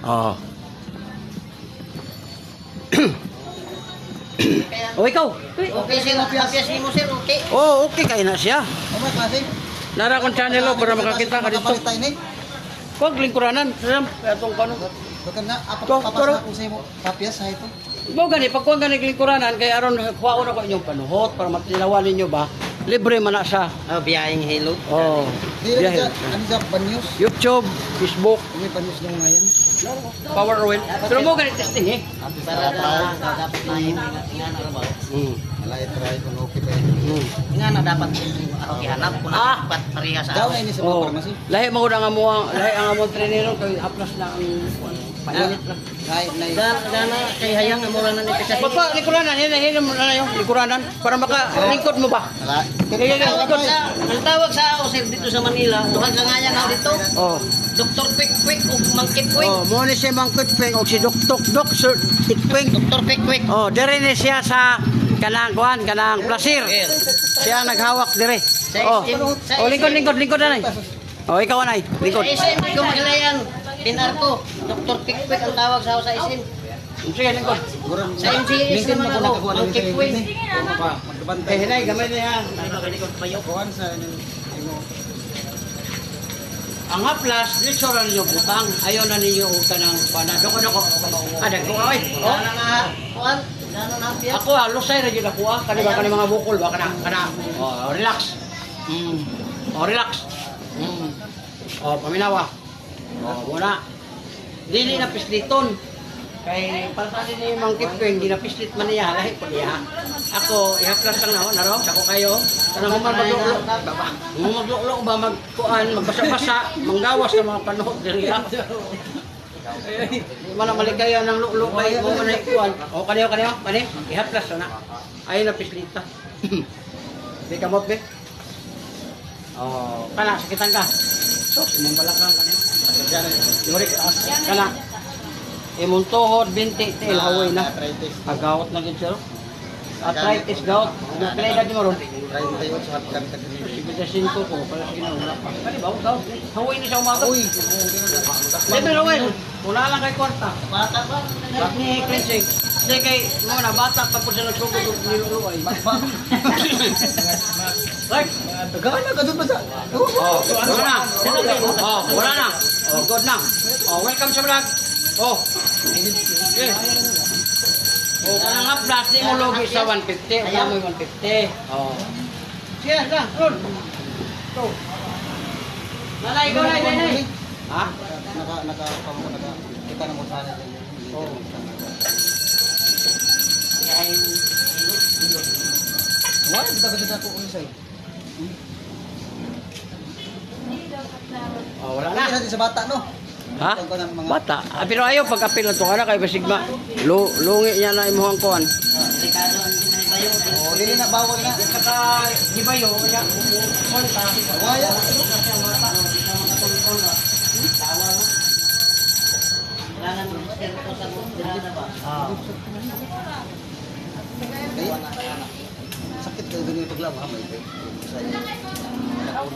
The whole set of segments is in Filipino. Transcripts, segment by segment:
Oo. o ikaw? Okay, sir. Apyas mo, sir. Okay. Oh, okay kay na siya. Ano ba klase? Nara akong channel oh, para makakita ka dito. Ni. Huwag lingkuranan. Sam, atong kano. Bukan na, apa Ko- papas pero- na ako sa imo. Papyas ha ito. Mo gani pag kuan gani lingkuranan kay aron kuhaon ako inyong panuhot para matinawan ninyo ba. Libre man na siya. Oh, biyahing hilo. Oh. Di rin biyahe. dyan, ano dyan, banyos. YouTube, Facebook, Ini banyos nyo ngayon. Power Oil. Pero mo gani testing eh. Para dapat na yung nga na ba? Mm. Alay, try kung okay pa yun. Mm. Nga na dapat ako gihanap ko na Ah. dapat pareha sa Daw ini sa mga farmasi. lahi mo na nga mo ang lahi ang among trainero kay aplas na ang painit lang. Kahit na Gana, gana kay hayang na ni kasi. Pagpa lingkuranan, hin hin mo na yung lingkuranan para maka lingkod mo ba? Kaya yung lingkod. sa, ang tawag sa ako sir dito sa Manila, duhag ka nga yan dito. Oh. Dr. Quick Quick o Mangkit Quick. Oh, mo ni si Mang Kutpeng og si Dok Dok Dok Sir Tikpeng. Dr. Quick Quick. Oh, dire ni siya sa kanang kuan, kanang plasir. Siya ang naghawak dire. Sa Oh. Sa Oh, lingkod lingkod lingkod na Oh, ikaw Sa lingkod. SM ko maglayan. Pinar ko. Dr. Quick Quick ang tawag sa sa SM. Sige lingkod. Sa MCS naman ako. Mangkit Quick. Pa, Eh, hinay gamay niya. Kuhan sa inyong imo. Ang haplas, dito ra ninyo butang. Ayaw na ninyo og kanang pana. Doko doko. Ada ko ay. Oh. Nga. Kuan. Gana na piya. Ako ako ah. Kani ba kani mga bukol ba kana kana. Oh, relax. Mm. Oh, relax. Mm. Oh, paminawa. Oh, wala. Dili na pisliton. Kay para sa ni Mang Kipeng, di na pislit man niya, lahi ko niya. Ako, ihaplas lang na, naro, ako kayo. Kanang human maglulo. Mo maglulo ba magkuan, magbasa-basa, manggawas sa mga panahon diri. Eh, Mana maligaya ng lulo kay mo man kuan. O kaniyo kaniyo, kani, ihaplas na. Ay na pislita. Di kamot be. Oh, kana sakitan ka. So, imong balakang kaniyo. Kana. Imong tuhod, binti, tail, haway na. Agawat na gid sir. Arthritis gout. Kaya edad mo ron? 38 sa hapkan ka din. Sa ko ko, para sa ginawa. Kani ba, gout? Haway na siya umaga. Uy, Dito Rowan, wala lang kay kwarta. Bata ba? Ba't ni Cleansing? Hindi kay, mga na bata pa po siya nagsugod ng niluluay. Right? Gana ka doon ba sa? Oh, wala na. Oh, wala na. Oh, good na. Oh, welcome sa vlog. Oh. Okay. Oh, kanang nga plus, di mo logi sa 150. Wala mo yung 150. Oh. Sige, lang. Run. Ito. Nanay, ikaw na, nanay. Ha? Naka, naka, pamo, naka, kita na mo sana dyan. Oo. Wala, kita ka dito ako ulisay. Oh, wala Wala na. natin sa bata, no? Ha? Bata. Ah, pero ayaw pag-apil na ito ka na kay Basigma. Lu lungi niya na imuhang kuhan. Oh, dili na bawal na. Saka, di ba yun? Kaya, kumonta. Wala. Kailangan mo sir ko sa dili na ba? Ah. Ay, sakit kayo doon yung paglaw, ha? May sa'yo.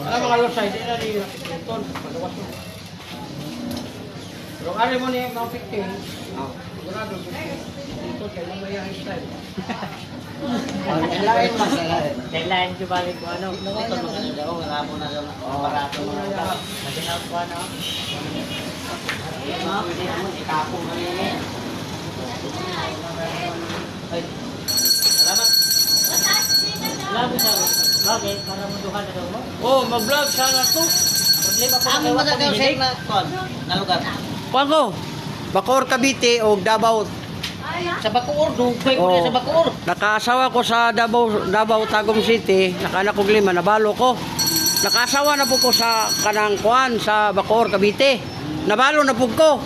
Ano mga lusay, di na rin ito. Pagawas mo. Pero ari mo niya mga picting. Ah. Sigurado. Ito kay mga yung style. Lain mas. Deadline ko balik ko ano. Ito maganda ako, maramo na daw. Barato mo na daw. Madinaw ko ano. Ano, pwede naman itapo mo rin eh. Ay, Salamat. Salamat sa Bakit? Para mo duhan na daw mo? Oh, mag-vlog sana to. Problema ko na matagaw sa na kon. Na lugar. Pango. Bakor Cavite o Davao. Sa Bacoor, dugay ko na sa Bacoor. Nakaasawa ko sa Davao, Davao Tagum City, nakaanak ko lima, nabalo ko. Nakaasawa na po ko sa kanang kuan sa Bacoor, Cavite. Nabalo na po ko.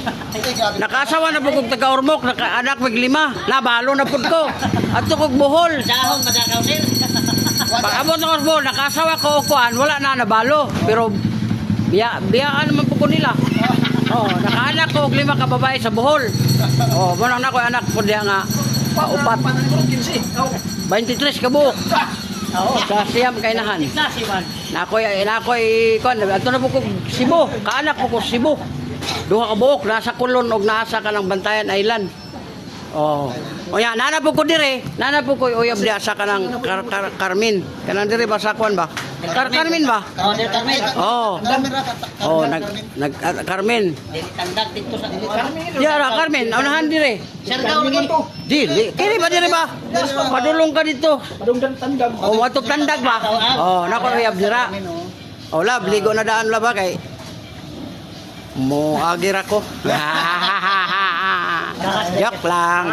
Nakaasawa na po ko taga Ormoc, nakaanak mig lima. Nabalo na po ko. At kog Bohol. Dahon matagaw sir. Pag-abot ng Bohol, nakaasawa ko kuan, wala na nabalo. Pero biya biyaan naman po ko nila. Oh, nakaanak ko lima ka babae sa Bohol. Oh, mo na ko anak diya nga paupat. 23 ka buok. Oo. Sa siyam kay nahan. Klase man. Na ako'y na ako'y kon ato na ko Cebu. Kaanak ko ko Cebu. Duha ka buok nasa Kulon og nasa ka ng Bantayan Island. Oh. O yan, nana po ko dire. Nana po ko uyab di asa ka ng Kar Kar Carmen. Kanang dire ba sa kwan ba? Kar Carmen ba? Oh, Del Carmen. Oh. Ra Oh, nag nag ah, Carmen. Dili tandag dito sa Diara Carmen, unahan dire. Siargao lagi to. Dili, kini ba dire ba? Padulong ka dito. Padungdan tandam. Oh, watok tandag ba? Oh, nako uyab dira. Oh, lab, ligo na daan la ba kay mo agir ako. Joke lang.